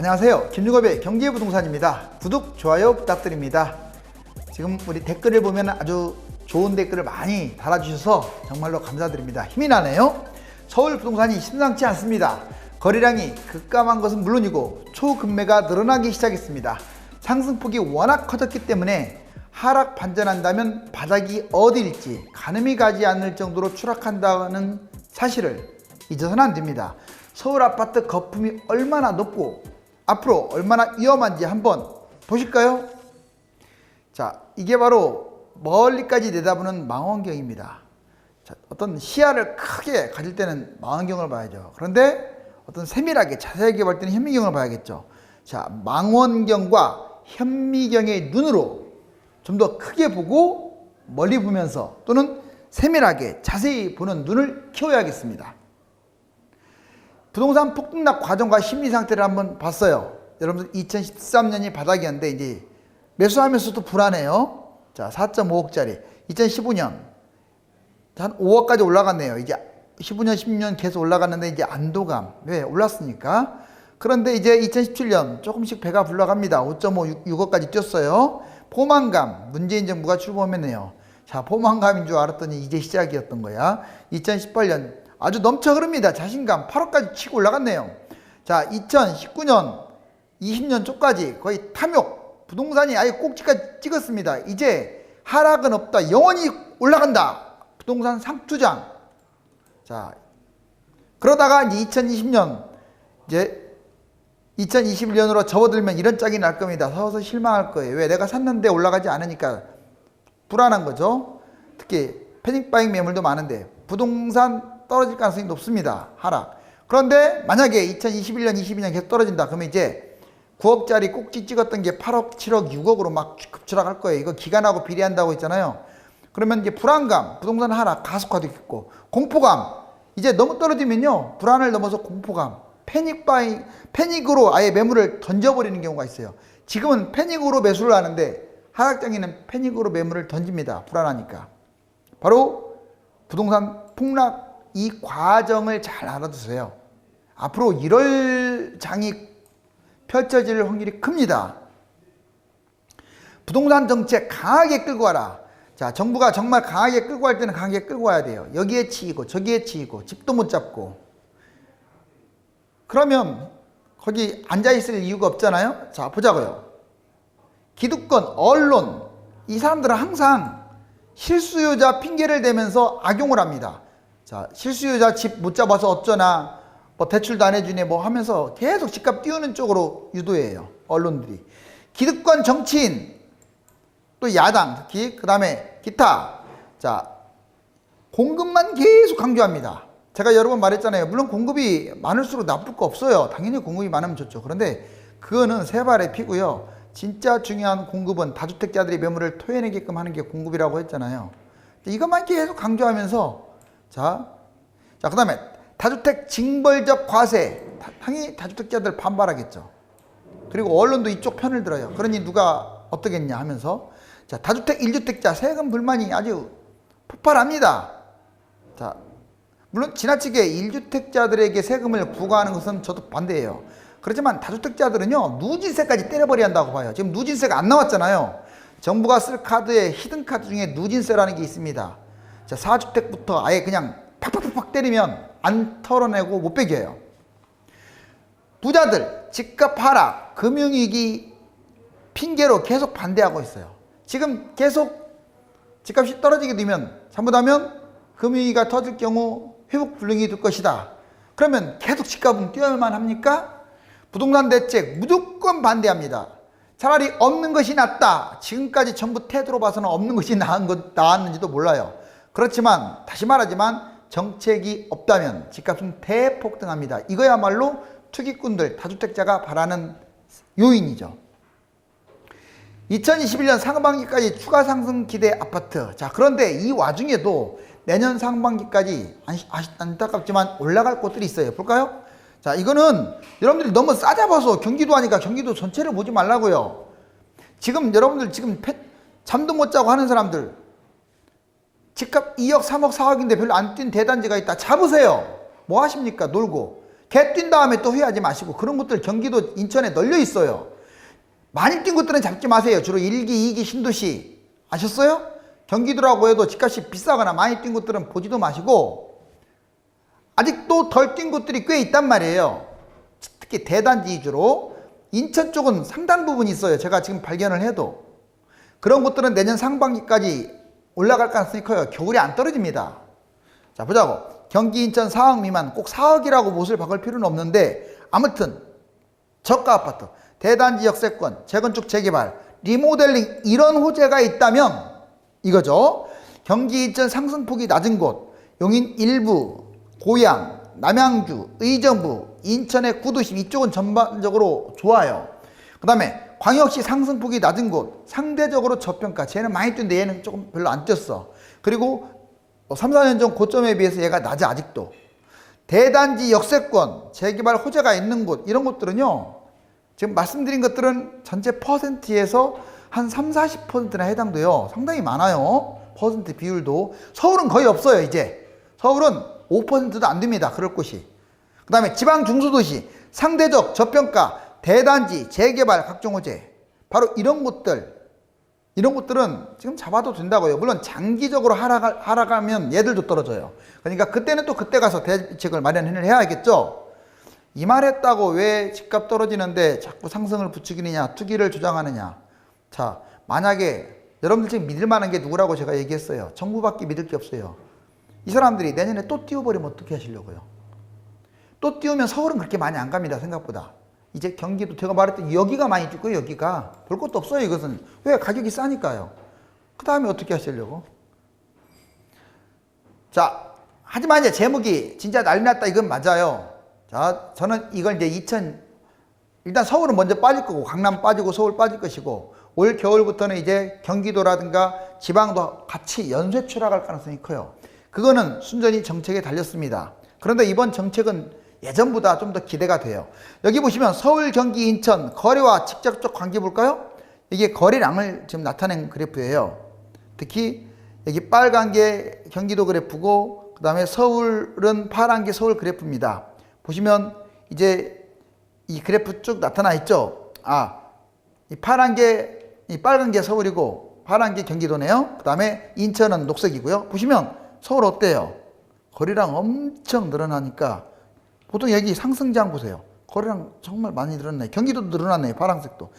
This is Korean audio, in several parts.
안녕하세요. 김유겁의 경제부동산입니다. 구독, 좋아요 부탁드립니다. 지금 우리 댓글을 보면 아주 좋은 댓글을 많이 달아주셔서 정말로 감사드립니다. 힘이 나네요. 서울 부동산이 심상치 않습니다. 거래량이 급감한 것은 물론이고 초급매가 늘어나기 시작했습니다. 상승폭이 워낙 커졌기 때문에 하락 반전한다면 바닥이 어디일지 가늠이 가지 않을 정도로 추락한다는 사실을 잊어서는 안 됩니다. 서울 아파트 거품이 얼마나 높고 앞으로 얼마나 위험한지 한번 보실까요? 자, 이게 바로 멀리까지 내다보는 망원경입니다. 자, 어떤 시야를 크게 가질 때는 망원경을 봐야죠. 그런데 어떤 세밀하게 자세하게 볼 때는 현미경을 봐야겠죠. 자, 망원경과 현미경의 눈으로 좀 더 크게 보고 멀리 보면서 또는 세밀하게 자세히 보는 눈을 키워야겠습니다. 부동산 폭등락 과정과 심리 상태를 한번 봤어요. 여러분들 2013년이 바닥이었는데 이제 매수하면서도 불안해요. 자, 4.5억짜리. 2015년 한 5억까지 올라갔네요. 이제 15년, 16년 계속 올라갔는데 이제 안도감. 왜? 올랐으니까. 그런데 이제 2017년 조금씩 배가 불러갑니다. 5.5, 6억까지 뛰었어요. 포만감. 문재인 정부가 출범했네요. 자, 포만감인 줄 알았더니 이제 시작이었던 거야. 2018년 아주 넘쳐 흐릅니다. 자신감 8억까지 치고 올라갔네요. 자, 2019년 20년 초까지 거의 탐욕 부동산이 아예 꼭지까지 찍었습니다. 이제 하락은 없다. 영원히 올라간다. 부동산 상투장. 자, 그러다가 이제 2020년 이제 2021년으로 접어들면 이런 짝이 날 겁니다. 서서 실망할 거예요. 왜? 내가 샀는데 올라가지 않으니까 불안한 거죠. 특히 패닉바잉 매물도 많은데 부동산 떨어질 가능성이 높습니다. 하락. 그런데 만약에 2021년, 22년 계속 떨어진다. 그러면 이제 9억짜리 꼭지 찍었던 게 8억, 7억, 6억으로 막 급추락할 거예요. 이거 기간하고 비례한다고 했잖아요. 그러면 이제 불안감, 부동산 하락, 가속화되겠고 공포감. 이제 너무 떨어지면요. 불안을 넘어서 공포감, 패닉바잉, 패닉으로 아예 매물을 던져버리는 경우가 있어요. 지금은 패닉으로 매수를 하는데 하락장에는 패닉으로 매물을 던집니다. 불안하니까. 바로 부동산 폭락 이 과정을 잘 알아두세요. 앞으로 이럴 장이 펼쳐질 확률이 큽니다. 부동산 정책 강하게 끌고 와라. 자, 정부가 정말 강하게 끌고 갈 때는 강하게 끌고 와야 돼요. 여기에 치이고 저기에 치이고 집도 못 잡고. 그러면 거기 앉아 있을 이유가 없잖아요. 자, 보자고요. 기득권, 언론 이 사람들은 항상 실수요자 핑계를 대면서 악용을 합니다. 자, 실수요자 집 못 잡아서 어쩌나 뭐 대출도 안 해주네 뭐 하면서 계속 집값 띄우는 쪽으로 유도해요. 언론들이. 기득권 정치인 또 야당 특히 그 다음에 기타 자 공급만 계속 강조합니다. 제가 여러 번 말했잖아요. 물론 공급이 많을수록 나쁠 거 없어요. 당연히 공급이 많으면 좋죠. 그런데 그거는 세 발의 피고요. 진짜 중요한 공급은 다주택자들이 매물을 토해내게끔 하는 게 공급이라고 했잖아요. 이것만 계속 강조하면서 자, 자 그다음에 다주택 징벌적 과세 당연히 다주택자들 반발하겠죠. 그리고 언론도 이쪽 편을 들어요. 그러니 누가 어떻겠냐 하면서 자 다주택 1주택자 세금 불만이 아주 폭발합니다. 자 물론 지나치게 1주택자들에게 세금을 부과하는 것은 저도 반대예요. 그렇지만 다주택자들은요 누진세까지 때려버려야 한다고 봐요. 지금 누진세가 안 나왔잖아요. 정부가 쓸 카드에 히든 카드 중에 누진세라는 게 있습니다. 자 4주택부터 아예 그냥 팍팍팍팍 때리면 안 털어내고 못 빼겨요. 부자들 집값 하락, 금융위기 핑계로 계속 반대하고 있어요. 지금 계속 집값이 떨어지게 되면 잘못하면 금융위기가 터질 경우 회복 불능이 될 것이다. 그러면 계속 집값은 뛰어야만 합니까? 부동산 대책 무조건 반대합니다. 차라리 없는 것이 낫다. 지금까지 전부 태도로 봐서는 없는 것이 나은 것, 나았는지도 몰라요. 그렇지만 다시 말하지만 정책이 없다면 집값은 대폭등합니다. 이거야말로 투기꾼들, 다주택자가 바라는 요인이죠. 2021년 상반기까지 추가 상승 기대 아파트. 자, 그런데 이 와중에도 내년 상반기까지 안타깝지만 올라갈 곳들이 있어요. 볼까요? 자, 이거는 여러분들이 너무 싸잡아서 경기도 하니까 경기도 전체를 보지 말라고요. 지금 여러분들 지금 잠도 못 자고 하는 사람들 집값 2억, 3억, 4억인데 별로 안 뛴 대단지가 있다. 잡으세요. 뭐 하십니까? 놀고. 개 뛴 다음에 또 후회하지 마시고 그런 것들 경기도 인천에 널려 있어요. 많이 뛴 것들은 잡지 마세요. 주로 1기, 2기 신도시 아셨어요? 경기도라고 해도 집값이 비싸거나 많이 뛴 것들은 보지도 마시고 아직도 덜뛴 곳들이 꽤 있단 말이에요. 특히 대단지 위주로 인천 쪽은 상당 부분 있어요. 제가 지금 발견을 해도 그런 곳들은 내년 상반기까지 올라갈 가능성이 커요. 겨울이 안 떨어집니다. 자 보자고 경기 인천 4억 미만 꼭 4억이라고 못을 박을 필요는 없는데 아무튼 저가 아파트 대단지 역세권 재건축 재개발 리모델링 이런 호재가 있다면 이거죠 경기 인천 상승폭이 낮은 곳 용인 일부 고양 남양주 의정부 인천의 구도심 이쪽은 전반적으로 좋아요 그 다음에 광역시 상승폭이 낮은 곳 상대적으로 저평가. 쟤는 많이 뛴데 얘는 조금 별로 안 뛰었어. 그리고 3, 4년 전 고점에 비해서 얘가 낮아 아직도. 대단지 역세권 재개발 호재가 있는 곳 이런 곳들은요 지금 말씀드린 것들은 전체 퍼센트에서 한 3, 40%나 해당돼요. 상당히 많아요. 퍼센트 비율도. 서울은 거의 없어요 이제. 서울은 5%도 안 됩니다. 그럴 곳이. 그 다음에 지방 중소도시 상대적 저평가 대단지 재개발 각종 호재 바로 이런 곳들 이런 것들은 지금 잡아도 된다고요. 물론 장기적으로 하락하, 하락하면 얘들도 떨어져요. 그러니까 그때는 또 그때 가서 대책을 마련을 해야겠죠. 이 말 했다고 왜 집값 떨어지는데 자꾸 상승을 부추기느냐, 투기를 주장하느냐. 자, 만약에 여러분들 지금 믿을 만한 게 누구라고 제가 얘기했어요. 정부밖에 믿을 게 없어요. 이 사람들이 내년에 또 띄워버리면 어떻게 하시려고요? 또 띄우면 서울은 그렇게 많이 안 갑니다, 생각보다. 이제 경기도 제가 말했던 여기가 많이 뛰고 여기가. 볼 것도 없어요 이것은. 왜? 가격이 싸니까요. 그 다음에 어떻게 하시려고? 자 하지만 이제 제목이 진짜 난리 났다 이건 맞아요. 자 저는 이걸 이제 2000 일단 서울은 먼저 빠질 거고 강남 빠지고 서울 빠질 것이고 올 겨울부터는 이제 경기도라든가 지방도 같이 연쇄 추락할 가능성이 커요. 그거는 순전히 정책에 달렸습니다. 그런데 이번 정책은 예전보다 좀 더 기대가 돼요. 여기 보시면 서울, 경기, 인천 거래와 직접적 관계 볼까요? 이게 거래량을 지금 나타낸 그래프예요. 특히 여기 빨간 게 경기도 그래프고 그 다음에 서울은 파란 게 서울 그래프입니다. 보시면 이제 이 그래프 쭉 나타나 있죠. 아, 이 파란 게, 이 빨간 게 서울이고 파란 게 경기도네요. 그 다음에 인천은 녹색이고요. 보시면 서울 어때요? 거래량 엄청 늘어나니까 보통 여기 상승장 보세요. 거래량 정말 많이 늘었네. 경기도 늘어났네요. 파란색도.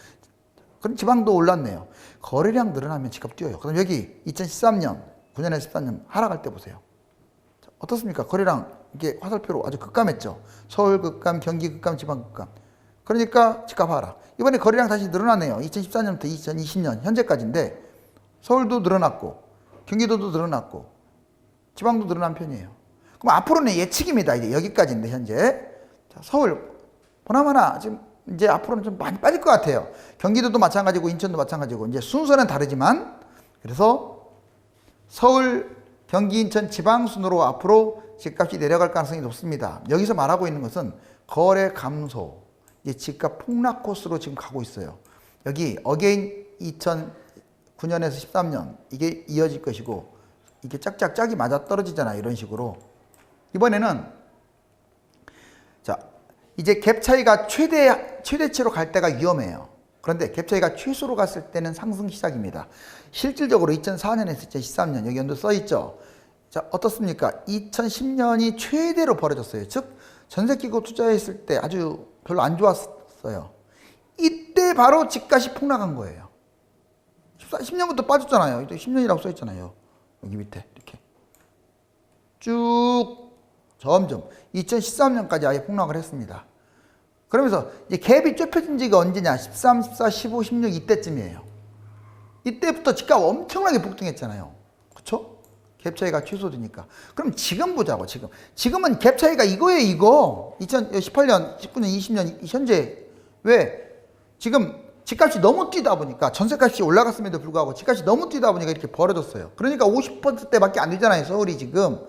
그럼 지방도 올랐네요. 거래량 늘어나면 집값 뛰어요. 그럼 여기 2013년, 9년에 13년 하락할 때 보세요. 자, 어떻습니까? 거래량 이게 화살표로 아주 급감했죠. 서울 급감, 경기 급감, 지방 급감. 그러니까 집값 하락. 이번에 거래량 다시 늘어났네요. 2014년부터 2020년 현재까지인데 서울도 늘어났고 경기도도 늘어났고 지방도 늘어난 편이에요. 그럼 앞으로는 예측입니다. 이제 여기까지인데 현재 자, 서울 보나마나 지금 이제 앞으로는 좀 많이 빠질 것 같아요. 경기도도 마찬가지고 인천도 마찬가지고 이제 순서는 다르지만 그래서 서울, 경기, 인천 지방 순으로 앞으로 집값이 내려갈 가능성이 높습니다. 여기서 말하고 있는 것은 거래 감소, 이제 집값 폭락 코스로 지금 가고 있어요. 여기 어게인 2009년에서 13년 이게 이어질 것이고 이게 짝짝짝이 맞아 떨어지잖아 이런 식으로 이번에는 자 이제 갭 차이가 최대 최대치로 갈 때가 위험해요. 그런데 갭 차이가 최소로 갔을 때는 상승 시작입니다. 실질적으로 2004년에서 2013년 여기 연도 써 있죠. 자 어떻습니까? 2010년이 최대로 벌어졌어요. 즉 전세기고 투자했을 때 아주 별로 안 좋았어요. 이때 바로 집값이 폭락한 거예요. 10년부터 빠졌잖아요. 10년이라고 써 있잖아요. 여기 밑에 이렇게 쭉 점점 2013년까지 아예 폭락을 했습니다. 그러면서 이제 갭이 좁혀진 지가 언제냐? 13, 14, 15, 16 이때쯤이에요. 이때부터 집값 엄청나게 폭등했잖아요. 그쵸? 갭 차이가 취소되니까. 그럼 지금 보자고, 지금. 지금은 갭 차이가 이거예요, 이거. 2018년, 19년, 20년, 현재. 왜? 지금 집값이 너무 뛰다 보니까 전세값이 올라갔음에도 불구하고 집값이 너무 뛰다 보니까 이렇게 벌어졌어요. 그러니까 50%대밖에 안 되잖아요, 서울이 지금.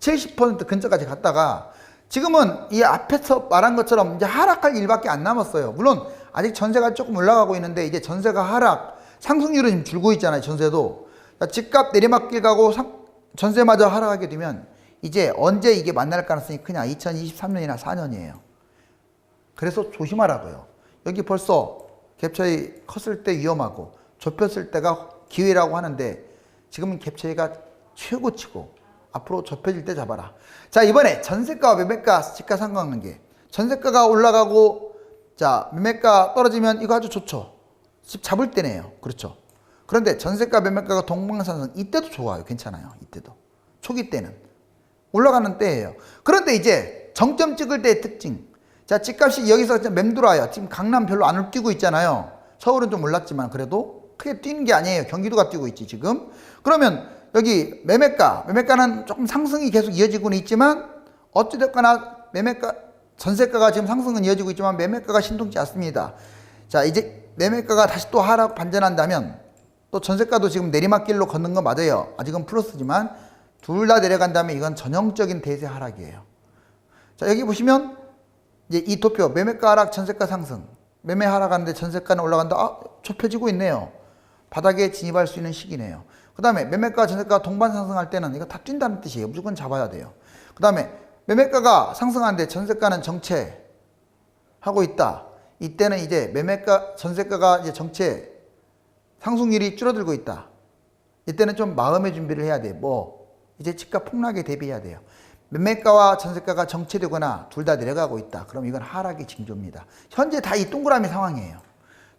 70% 근처까지 갔다가 지금은 이 앞에서 말한 것처럼 이제 하락할 일밖에 안 남았어요. 물론 아직 전세가 조금 올라가고 있는데 이제 전세가 하락, 상승률은 지금 줄고 있잖아요. 전세도. 집값 내리막길 가고 상, 전세마저 하락하게 되면 이제 언제 이게 만날 가능성이 크냐? 2023년이나 4년이에요. 그래서 조심하라고요. 여기 벌써 갭차이 컸을 때 위험하고 좁혔을 때가 기회라고 하는데 지금은 갭차이가 최고치고 앞으로 좁혀질 때 잡아라. 자 이번에 전세가와 매매가 시가 상관관계. 전세가가 올라가고 자 매매가 떨어지면 이거 아주 좋죠. 집 잡을 때네요. 그렇죠. 그런데 전세가 매매가가 동방상승 이때도 좋아요. 괜찮아요. 이때도 초기 때는 올라가는 때예요. 그런데 이제 정점 찍을 때의 특징. 자, 집값이 여기서 맴돌아요. 지금 강남 별로 안 뛰고 있잖아요. 서울은 좀 올랐지만 그래도 크게 뛰는 게 아니에요. 경기도가 뛰고 있지, 지금. 그러면 여기 매매가, 매매가는 조금 상승이 계속 이어지고는 있지만 어찌됐거나 매매가, 전세가가 지금 상승은 이어지고 있지만 매매가가 신통치 않습니다. 자, 이제 매매가가 다시 또 하락 반전한다면 또 전세가도 지금 내리막길로 걷는 건 맞아요. 아직은 플러스지만 둘 다 내려간다면 이건 전형적인 대세 하락이에요. 자, 여기 보시면 이제 이 도표 매매가 하락, 전세가 상승. 매매 하락하는데 전세가는 올라간다. 아, 좁혀지고 있네요. 바닥에 진입할 수 있는 시기네요. 그 다음에 매매가, 전세가 동반 상승할 때는 이거 다 뛴다는 뜻이에요. 무조건 잡아야 돼요. 그 다음에 매매가가 상승하는데 전세가는 정체하고 있다. 이때는 이제 매매가, 전세가가 이제 정체 상승률이 줄어들고 있다. 이때는 좀 마음의 준비를 해야 돼. 뭐 이제 집값 폭락에 대비해야 돼요. 매매가와 전세가가 정체되거나 둘 다 내려가고 있다. 그럼 이건 하락의 징조입니다. 현재 다 이 동그라미 상황이에요.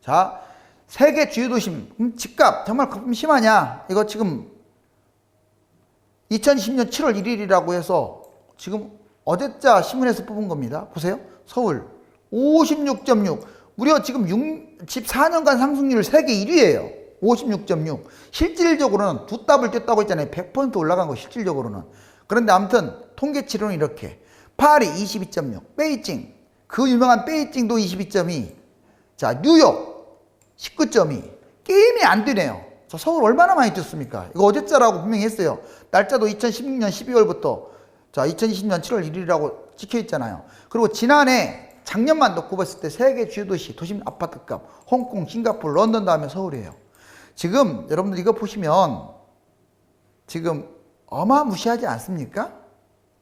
자, 세계 주요 도심 음, 집값 정말 거품 심하냐? 이거 지금 2020년 7월 1일이라고 해서 지금 어제자 신문에서 뽑은 겁니다. 보세요. 서울 56.6 무려 지금 6, 14년간 상승률 세계 1위예요. 56.6 실질적으로는 두 답을 뛰었다고 했잖아요. 100% 올라간 거 실질적으로는. 그런데 아무튼 통계치로는 이렇게 파리 22.6 베이징 그 유명한 베이징도 22.2 자, 뉴욕 19.2. 게임이 안 되네요. 저 서울 얼마나 많이 뛰었습니까? 이거 어제자라고 분명히 했어요. 날짜도 2016년 12월부터 자, 2020년 7월 1일이라고 찍혀 있잖아요. 그리고 지난해 작년만 놓고 봤을 때 세계 주요 도시 도심 아파트값 홍콩, 싱가포르, 런던 다음에 서울이에요. 지금 여러분들 이거 보시면 지금 어마무시하지 않습니까?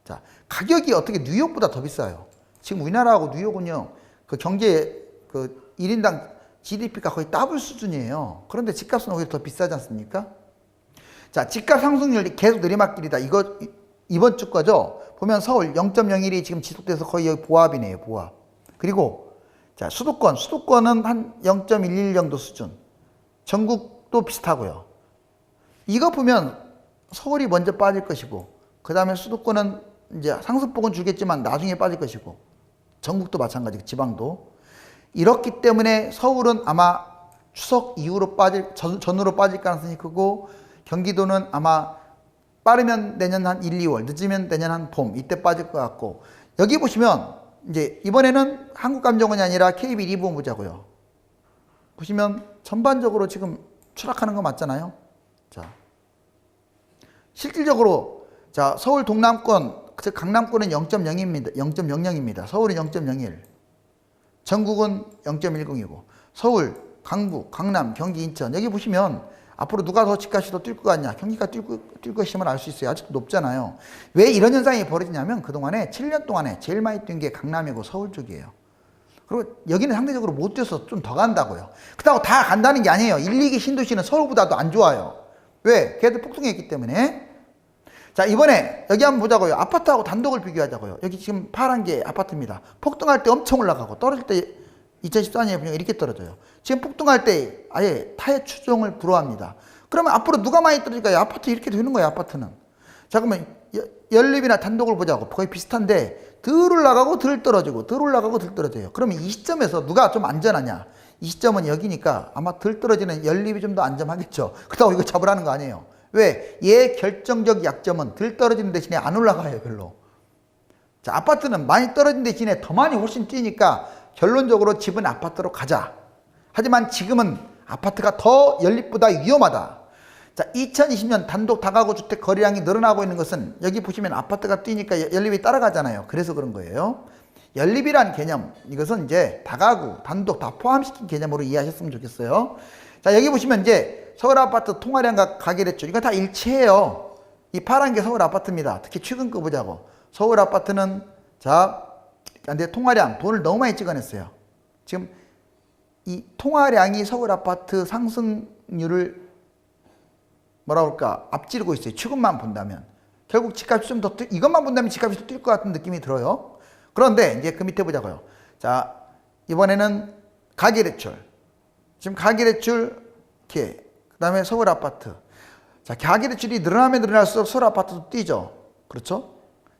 자, 가격이 어떻게 뉴욕보다 더 비싸요? 지금 우리나라하고 뉴욕은요, 그 경제, 그 1인당 GDP가 거의 더블 수준이에요. 그런데 집값은 오히려 더 비싸지 않습니까? 자, 집값 상승률이 계속 내리막길이다. 이거, 이- 이번 주 거죠? 보면 서울 0.01이 지금 지속돼서 거의 여기 보합이네요, 보합. 그리고, 자, 수도권, 수도권은 한 0.11 정도 수준. 전국도 비슷하고요. 이거 보면 서울이 먼저 빠질 것이고 그 다음에 수도권은 이제 상승폭은 주겠지만 나중에 빠질 것이고 전국도 마찬가지 지방도 이렇기 때문에 서울은 아마 추석 이후로 빠질 전, 전으로 빠질 가능성이 크고 경기도는 아마 빠르면 내년 한 1, 2월 늦으면 내년 한 봄 이때 빠질 것 같고 여기 보시면 이제 이번에는 한국감정원이 아니라 KB 리본 보자고요 보시면 전반적으로 지금 추락하는 거 맞잖아요 자 실질적으로 자 서울 동남권 즉 강남권은 0.0입니다. 0.00입니다. 서울은 0.01. 전국은 0.10이고 서울, 강북, 강남, 경기, 인천 여기 보시면 앞으로 누가 더 집값이 더 뛸 것 같냐 경기가 뛸, 것- 뛸 것임을 알 수 있어요. 아직도 높잖아요. 왜 이런 현상이 벌어지냐면 그동안에 7년 동안에 제일 많이 뛴 게 강남이고 서울 쪽이에요. 그리고 여기는 상대적으로 못 뛰어서 좀 더 간다고요. 그렇다고 다 간다는 게 아니에요. 1, 2기 신도시는 서울보다도 안 좋아요. 왜? 걔들 폭등했기 때문에. 자, 이번에 여기 한번 보자고요. 아파트하고 단독을 비교하자고요. 여기 지금 파란 게 아파트입니다. 폭등할 때 엄청 올라가고 떨어질 때 2014년에 보면 이렇게 떨어져요. 지금 폭등할 때 아예 타의 추종을 불허합니다. 그러면 앞으로 누가 많이 떨어질까요? 아파트 이렇게 되는 거예요, 아파트는. 자, 그러면 여- 연립이나 단독을 보자고. 거의 비슷한데 덜 올라가고 덜 떨어지고 덜 올라가고 덜 떨어져요. 그러면 이 시점에서 누가 좀 안전하냐? 이 시점은 여기니까 아마 덜 떨어지는 연립이 좀 더 안전하겠죠. 그렇다고 이거 잡으라는 거 아니에요. 왜? 얘 결정적 약점은 덜 떨어지는 대신에 안 올라가요, 별로. 자, 아파트는 많이 떨어진 대신에 더 많이 훨씬 뛰니까 결론적으로 집은 아파트로 가자. 하지만 지금은 아파트가 더 연립보다 위험하다. 자, 2020년 단독 다가구 주택 거래량이 늘어나고 있는 것은 여기 보시면 아파트가 뛰니까 여- 연립이 따라가잖아요. 그래서 그런 거예요. 연립이란 개념, 이것은 이제 다가구, 단독 다 포함시킨 개념으로 이해하셨으면 좋겠어요. 자, 여기 보시면 이제 서울 아파트 통화량과 가계대출, 이거 다 일치해요. 이 파란 게 서울 아파트입니다. 특히 최근거 보자고. 서울 아파트는 자, 근데 통화량 돈을 너무 많이 찍어냈어요. 지금 이 통화량이 서울 아파트 상승률을 뭐라 그럴까 앞지르고 있어요. 최근만 본다면 결국 집값이 좀 더 이것만 본다면 집값이 더뛸것 같은 느낌이 들어요. 그런데 이제 그 밑에 보자고요. 자 이번에는 가계대출 지금 가계대출 이렇게 그다음에 서울 아파트 자 가계대출이 늘어나면 늘어날수록 서울 아파트도 뛰죠. 그렇죠?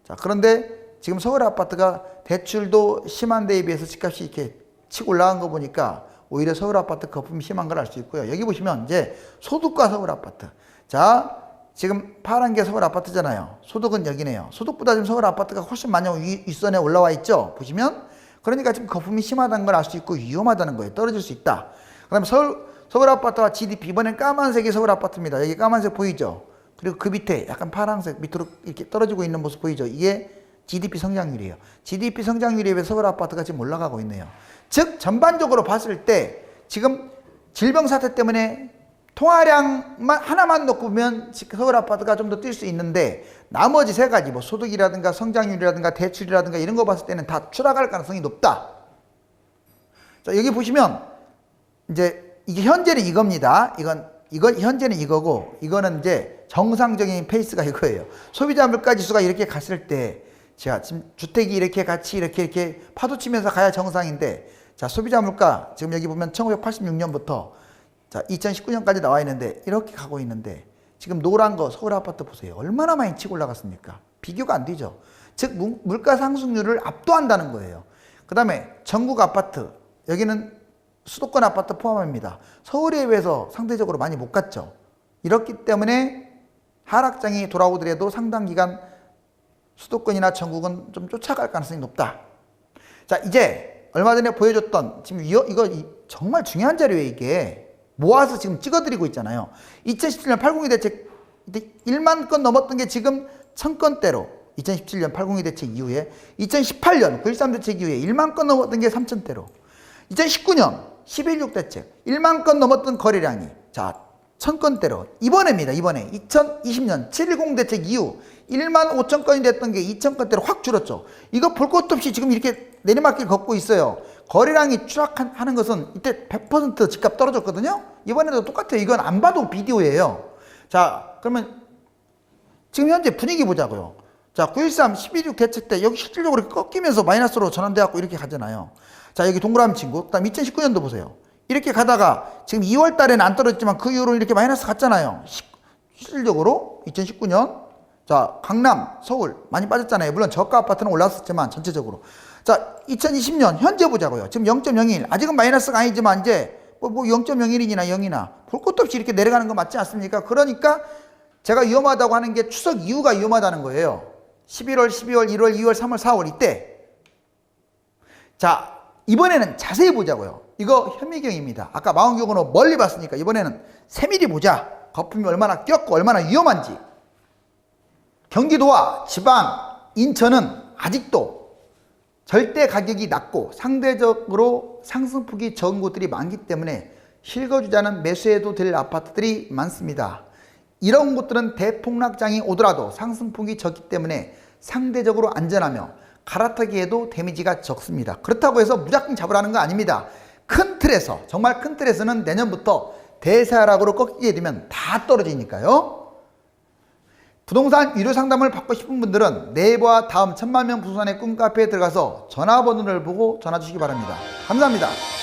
자 그런데 지금 서울 아파트가 대출도 심한 데에 비해서 집값이 이렇게 치고 올라간 거 보니까 오히려 서울 아파트 거품이 심한 걸 알 수 있고요. 여기 보시면 이제 소득과 서울 아파트. 자, 지금 파란 게 서울 아파트잖아요. 소득은 여기네요. 소득보다 지금 서울 아파트가 훨씬 많이 위, 윗선에 올라와 있죠. 보시면 그러니까 지금 거품이 심하다는 걸 알 수 있고 위험하다는 거예요. 떨어질 수 있다. 그다음에 서울 서울 아파트와 GDP 이번엔 까만색이 서울 아파트입니다. 여기 까만색 보이죠? 그리고 그 밑에 약간 파란색 밑으로 이렇게 떨어지고 있는 모습 보이죠? 이게 GDP 성장률이에요. GDP 성장률에 비해 서울 아파트가 지금 올라가고 있네요. 즉 전반적으로 봤을 때 지금 질병 사태 때문에 통화량만 하나만 놓고 보면 서울 아파트가 좀 더 뛸 수 있는데 나머지 세 가지 뭐 소득이라든가 성장률이라든가 대출이라든가 이런 거 봤을 때는 다 추락할 가능성이 높다. 자 여기 보시면 이제 이게 현재는 이겁니다. 이건 이건 현재는 이거고 이거는 이제 정상적인 페이스가 이거예요. 소비자 물가 지수가 이렇게 갔을 때 자, 지금 주택이 이렇게 같이 이렇게 이렇게 파도 치면서 가야 정상인데 자, 소비자 물가 지금 여기 보면 1986년부터 자, 2019년까지 나와 있는데 이렇게 가고 있는데 지금 노란 거 서울 아파트 보세요. 얼마나 많이 치고 올라갔습니까? 비교가 안 되죠. 즉 무- 물가 상승률을 압도한다는 거예요. 그다음에 전국 아파트 여기는 수도권 아파트 포함합니다. 서울에 비해서 상대적으로 많이 못 갔죠. 이렇기 때문에 하락장이 돌아오더라도 상당 기간 수도권이나 전국은 좀 쫓아갈 가능성이 높다. 자, 이제 얼마 전에 보여줬던 지금 이거, 이거 이- 정말 중요한 자료예요, 이게. 모아서 지금 찍어드리고 있잖아요. 2017년 802 대책 이때 1만 건 넘었던 게 지금 1000건대로 2017년 802 대책 이후에 2018년 9.13 대책 이후에 1만 건 넘었던 게 3000대로 2019년 11.6 대책 1만 건 넘었던 거래량이 자 1000건대로 이번에입니다. 이번에 2020년 710 대책 이후 1만 5천 건이 됐던 게 2천 건대로 확 줄었죠. 이거 볼 것도 없이 지금 이렇게 내리막길 걷고 있어요. 거래량이 추락하는 것은 이때 100% 집값 떨어졌거든요. 이번에도 똑같아요. 이건 안 봐도 비디오예요. 자, 그러면 지금 현재 분위기 보자고요. 자, 9.13, 11.6 대책 때 여기 실질적으로 꺾이면서 마이너스로 전환돼갖고 이렇게 가잖아요. 자, 여기 동그라미 친구. 그 다음 2019년도 보세요. 이렇게 가다가 지금 2월 달에는 안 떨어졌지만 그 이후로 이렇게 마이너스 갔잖아요. 시- 실질적으로 2019년. 자, 강남, 서울 많이 빠졌잖아요. 물론 저가 아파트는 올랐었지만 전체적으로. 자, 2020년 현재 보자고요. 지금 0.01. 아직은 마이너스가 아니지만 이제 뭐, 뭐 0.01이나 0이나 볼 것도 없이 이렇게 내려가는 거 맞지 않습니까? 그러니까 제가 위험하다고 하는 게 추석 이후가 위험하다는 거예요. 11월, 12월, 1월, 2월, 3월, 4월 이때. 자, 이번에는 자세히 보자고요. 이거 현미경입니다. 아까 망원경으로 멀리 봤으니까 이번에는 세밀히 보자. 거품이 얼마나 뛰었고 얼마나 위험한지. 경기도와 지방, 인천은 아직도 절대 가격이 낮고 상대적으로 상승폭이 적은 곳들이 많기 때문에 실거주자는 매수해도 될 아파트들이 많습니다. 이런 곳들은 대폭락장이 오더라도 상승폭이 적기 때문에 상대적으로 안전하며 갈아타기에도 데미지가 적습니다. 그렇다고 해서 무작정 잡으라는 거 아닙니다. 큰 틀에서 정말 큰 틀에서는 내년부터 대사락으로 꺾이게 되면 다 떨어지니까요. 부동산 유료 상담을 받고 싶은 분들은 네이버와 다음 천만 명 부동산의 꿈카페에 들어가서 전화번호를 보고 전화 주시기 바랍니다. 감사합니다.